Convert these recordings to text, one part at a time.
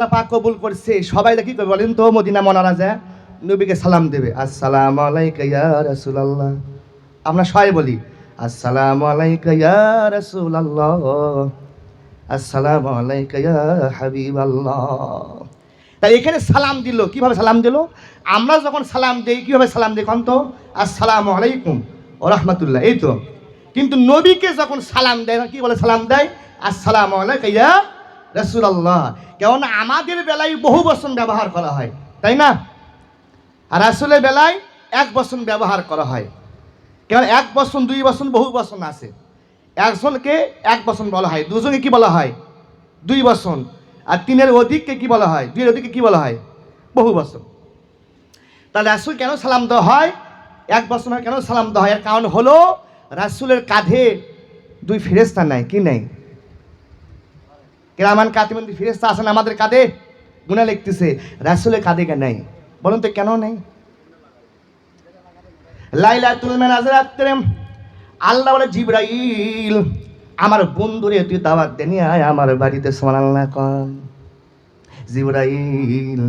পাক কবুল করছে। সবাই দেখি কই বলেন তো, মদিনা মনারা যায় নবীকে সালাম দেবে। আসসালামু আলাইকা ইয়া রাসূলুল্লাহ। আমরা সবাই বলি, আসসালামু আলাইকা ইয়া রাসূলুল্লাহ। আসসালামু আলাইকা ইয়া হাবিবাল্লাহ। তাই এখানে সালাম দিল, কীভাবে সালাম দিল? আমরা যখন সালাম দেই, কীভাবে সালাম দিই কন তো? আসসালামু আলাইকুম ও রহমতুল্লাহ, এই তো। কিন্তু নবীকে যখন সালাম দেয়, কি বলে সালাম দেয়? আসসালামু আলাইকা ইয়া রাসূলুল্লাহ কেন আমাদের বেলায় বহু বচন ব্যবহার করা হয়, তাই না? আর রাসূলের বেলায় এক বচন ব্যবহার করা হয়। কেন এক বচন, দুই বচন, বহু বচন আছে। একজনকে এক বচন বলা হয়, দুজনকে কি বলা হয়? দুই বচন। আর তিনের অধিককে কি বলা হয়? দুইয়ের অধিককে কি বলা হয়? বহু বচন। তাহলে রাসুল কেন সালাম দেওয়া হয়? এক বছর কেন সালাম দেওয়া হয়? কারণ হলো রাসুলের কাঁধে দুই ফেরেস্তা নাই, কি নাই? কেরামান কাতিমান দুই ফেরেস্তা আছেন আমাদের কাঁধে। গুণা লিখতেছে, রাসুলের কাঁধে নাই? বলুন তো কেন নেই? লাইলা তুলমেন আজরাত্রে আল্লাহ বলে, জিব্রাইল, আমার বন্ধুরে তুই দাওয়াত দেনি আয় আমার বাড়িতে সোনাল্লা কন জিব্রাইল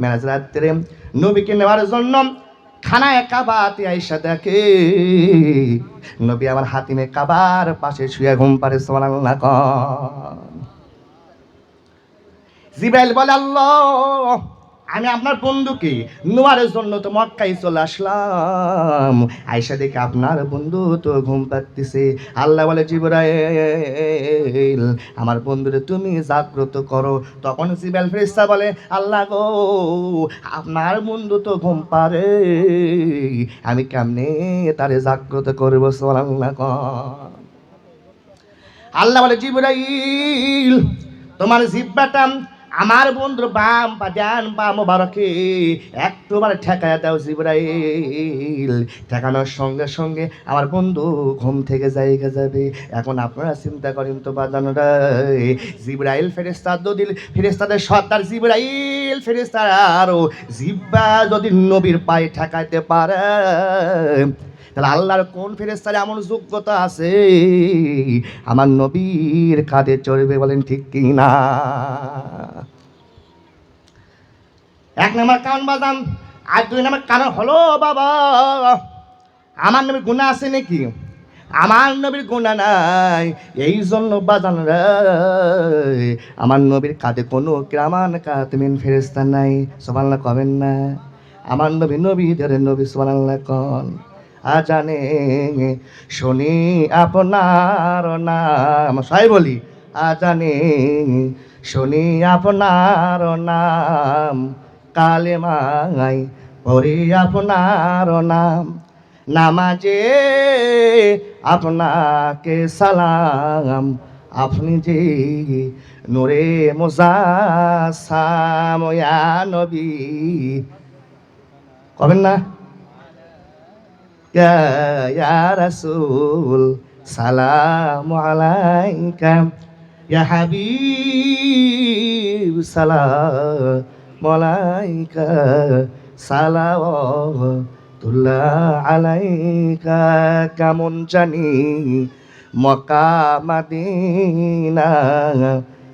মেরাজ রাত্রে নবীকে নেওয়ার জন্য খানায় কাবাতে আইসা দেখে, নবী আমার হাতিমে কাবার পাশে শুয়ে ঘুম পারে সোনাল্লা কন। জিব্রাইল বলে, আল্লাহ আমি আপনার বন্ধুকে নোয়ারের জন্য তো মক্কায় চলে আসলাম। আয়সা দেখে আপনার বন্ধু তো ঘুম পাচ্ছে আল্লাহ বলে, জিবরাইল, আমার বন্ধুরে তুমি জাগ্রত করো। তখন জিবাল ফেরিস্তা বলে, আল্লাহ গো, আপনার বন্ধু তো ঘুম পারে আমি কেমনে তারে জাগ্রত করব? কর আল্লাহ বলে, জিবরাইল, তোমার জিব্বাটা আমার বন্ধুর বাম বা ডান বা মোবারকে একটুবার ঠেকায় দাও জিব্রাইল। ঠেকানোর সঙ্গে সঙ্গে আমার বন্ধু ঘুম থেকে জায়গা যাবে। এখন আপনারা চিন্তা করেন তো বাজানোরা। জিব্রাইল ফেরেস্তার যদি ফেরেস্তাদের সর্দার জিব্রাইল ফেরেস্তার আরও জিব্বা যদি নবীর পায়ে ঠেকাইতে পারে তাহলে আল্লাহর কোন ফেরেস্তার এমন যোগ্যতা আছে? আমার নবীর কাঁধে চড়বে বলেন ঠিক কি না? এক নম্বর কারণ বাদাম আর দুই নম্বর কারণ হলো বাবা, আমার নবীর গুণা আছে নাকি? আমার নবীর গুণা নাই এই জন্য বাজান আমার নবীর কাঁধে কোনো ক্রামান কাতমিন ফেরেস্তা নাই সবাল্লা কবেন না? আমার নবী নবীদের নবী সবাল্লা কন। আজানে শুনি আপনার নাম। সবাই বলি, আজানে শুনি আপনার নাম। কালে মাই পড়ি আপনার নাম। নামাজে আপনাকে সালাম। আপনি যে নূরে ইয়া নবী। কবেন না? يا يا رسول سلام عليك يا حبيب سلام عليك صلوات الله عليك কেমন জানি মক্কা মাদিনা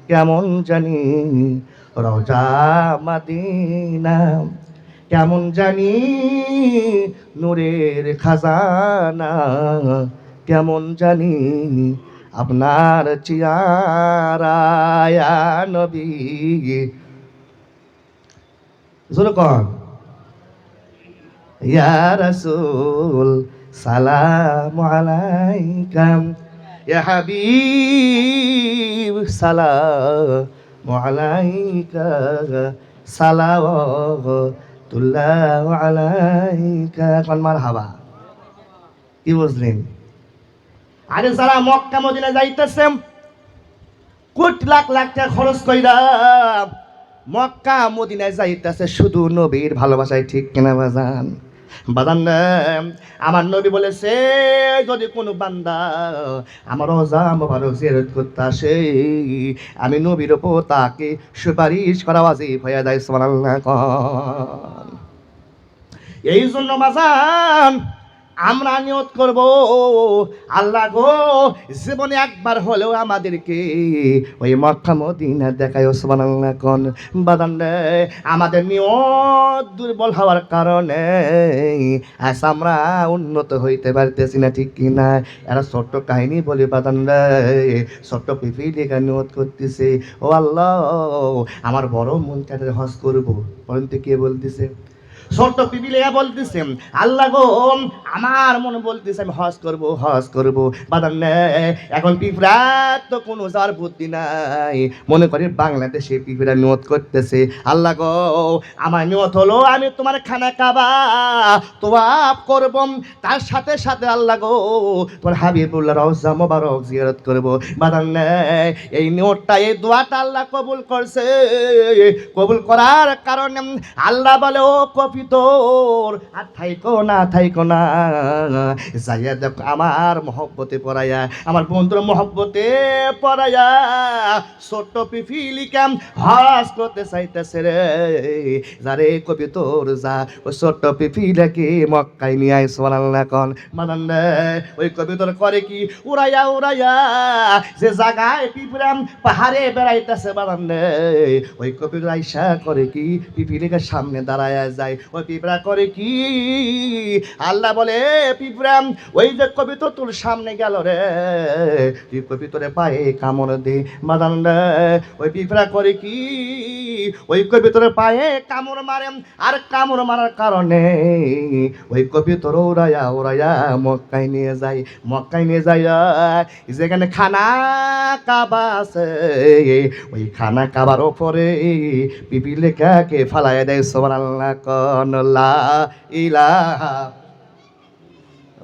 কেমন জানি রোজা মাদিনা কেমন জানি নূরের খাজানা, কেমন জানি আপনার চিয়ারায়া নবী। জোর কন। ইয়া রাসূল, সালাম আলাইকাম। ইয়া হাবিব, সালাম আলাইকা। মারহাবা? কি আরে যারা লাখ খরচ কইরা মক্কা, মদিনায় যাইতেছে, শুধু নবীর ভালোবাসায় ঠিক কেনা বাজান বাদান আমার নবী বলেছে, যদি কোনো বান্দা আমার অজা ভালো জেরত করতে আসে, আমি নবীর ওপর তাকে সুপারিশ করা আজি হয়ে দায় সমান এই জন্য বাজান আমরা নিয়ত করব। আল্লাহ গো, জীবনে একবার হলেও আমাদেরকে ওই মক্কা মদিনা দেখায় ওসমান আল্লাহ কোন বাদান আমাদের নিয়ত দুর্বল হওয়ার কারণে আজ আমরা উন্নত হইতে পারতেছি না, ঠিক কি না এরা ছোট্ট কাহিনী বলে বাদান ছোট্ট পিপি লেখা নিয়ত করতেছে। ও আল্লাহ, আমার বড় মন কাটে হজ করব? পরন্তু কে বলতেছে? ছোট্ট পিপিলিয়া বলতেছে, আল্লাহ গো আমার মনে বলতেছে, আমি হজ করব হজ করব। বাদাম এখন পিঁপড়া তো কোনো যার বুদ্ধি নাই। মনে করি বাংলাদেশে পিঁপড়া নিয়ত করতেছে। আল্লাহ গো, আমার নিয়ত হলো আমি তোমার খানা খাবা তো তোয়াব করব। তার সাথে সাথে আল্লাহ গো, তোমার হাবিবুল্লাহ রওজা মোবারক জিয়ারত করব। বাদাম এই নিয়তটা, এই দোয়াটা আল্লাহ কবুল করছে। কবুল করার কারণে আল্লাহ বলে, ও কপি তোর আর থাইকো না থাইকো না। যাইয়া দেখো, আমার মহব্বতে পড়াইয়া আমার বন্ধুর মহব্বতে পড়াইয়া ছোট্ট পিফিলিকাম হাস করতে চাইতেছে রে। যারে কবি তোর যা, ওই ছোট্ট পিফিলাকে মক্কাই নিয়ে আই সোনাল্লা কন। মানান ওই কবি তোর করে কি? উড়াইয়া উড়াইয়া, যে জায়গায় পিপরাম পাহাড়ে বেড়াইতেছে বানান ওই কবি আইসা করে কি? পিপিলিকার সামনে দাঁড়ায় যায়, ওই পিঁপড়া করে কি? আল্লাহ বলে পিঁপড়াম, ওই যে কবি তো তোর সামনে গেল রে। তুই কবি তোরে পায়ে কামড় দে, মাদান রে। ওই পিঁপড়া করে কি? ওই কবি তোরে পায়ে কামড় মারে, আর কামড় মারার কারণে ওই কবি তোর ওরাইয়া ওরাইয়া মক্কায় নিয়ে যায়, মক্কায় নিয়ে যায় যেখানে খানা কাবা আছে, ওই খানা কাবার ওপরে পিপি লেখাকে ফালাই দেয় সোমান আল্লাহ কন লা ইলাহা